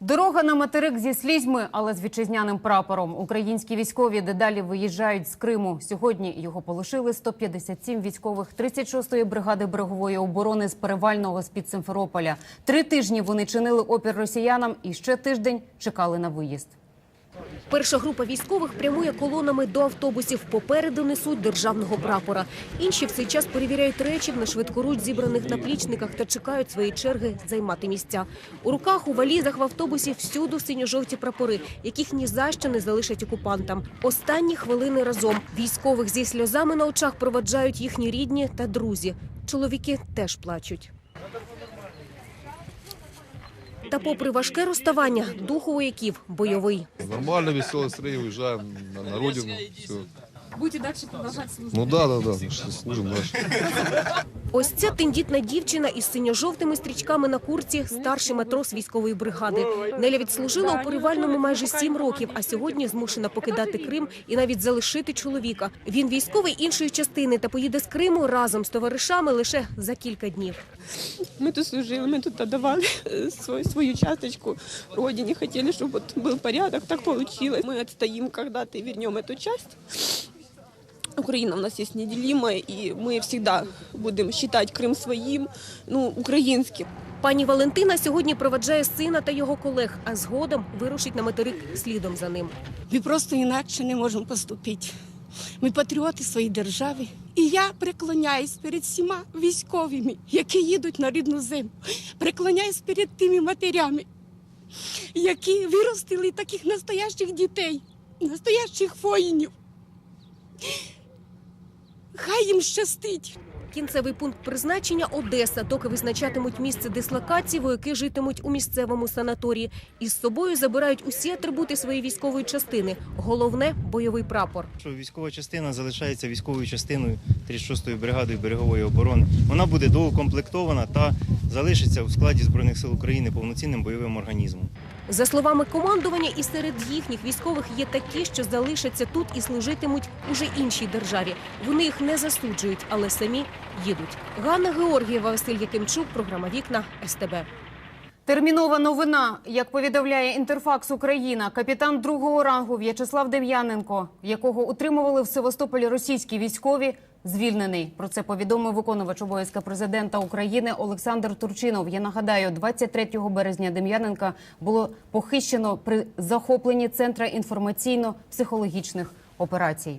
Дорога на материк зі слізьми, але з вітчизняним прапором. Українські військові дедалі виїжджають з Криму. Сьогодні його полишили 157 військових 36-ї бригади берегової оборони з перевального з-під Симферополя. Три тижні вони чинили опір росіянам і ще тиждень чекали на виїзд. Перша група військових прямує колонами до автобусів. Попереду несуть державного прапора. Інші в цей час перевіряють речі в нашвидкоруч зібраних наплічниках та чекають своєї черги займати місця. У руках у валізах в автобусі всюду синьо-жовті прапори, яких ні за що не залишать окупантам. Останні хвилини разом військових зі сльозами на очах проваджають їхні рідні та друзі. Чоловіки теж плачуть. Та попри важке розставання, дух у вояків бойовий. Нормально, веселое настроение, уезжаем на, на родину. Все. Будете далі продовжувати служити? Ну да, да, да, служимо служим дальше. Ось ця тендітна дівчина із синьо-жовтими стрічками на курці, старший матрос військової бригади. Неля відслужила у Поривальному майже сім років, а сьогодні змушена покидати Крим і навіть залишити чоловіка. Він військовий іншої частини та поїде з Криму разом з товаришами лише за кілька днів. Ми тут служили, ми тут отдавали е, свою, свою часточку родине, хотели, чтобы вот был порядок, так получилось. Мы отстоим когда-то и вернем эту часть. Украина у нас есть неделимая, и мы всегда будем считать Крым своим, ну, украинским. Пані Валентина сьогодні проведжає сина та його колег, а згодом вирушить на материк слідом за ним. Ми просто інакше не можемо поступити. Ми патріоти своєї держави. І я преклоняюсь перед всіма військовими, які їдуть на рідну землю. Преклоняюсь перед тими матерями, які виростили таких настоящих дітей, настоящих воїнів. Хай їм щастить. Кінцевий пункт призначення Одеса, доки визначатимуть місце дислокації, вояки житимуть у місцевому санаторії. Із собою забирають усі атрибути своєї військової частини. Головне бойовий прапор. Що військова частина залишається військовою частиною 36-ї бригади берегової оборони. Вона буде доукомплектована та залишиться у складі збройних сил України повноцінним бойовим організмом. За словами командування, і серед їхніх військових є такі, що залишаться тут і служитимуть уже іншій державі. Вони їх не засуджують, але самі їдуть. Ганна Георгієва, Василь Якимчук, програма Вікна СТБ. Термінова новина, як повідомляє Інтерфакс Україна, капітан другого рангу В'ячеслав Дем'яненко, якого утримували в Севастополі російські військові, звільнений. Про це повідомив виконувач обов'язка президента України Олександр Турчинов. Я нагадаю, 23 березня Дем'яненка було похищено при захопленні центра інформаційно-психологічних операцій.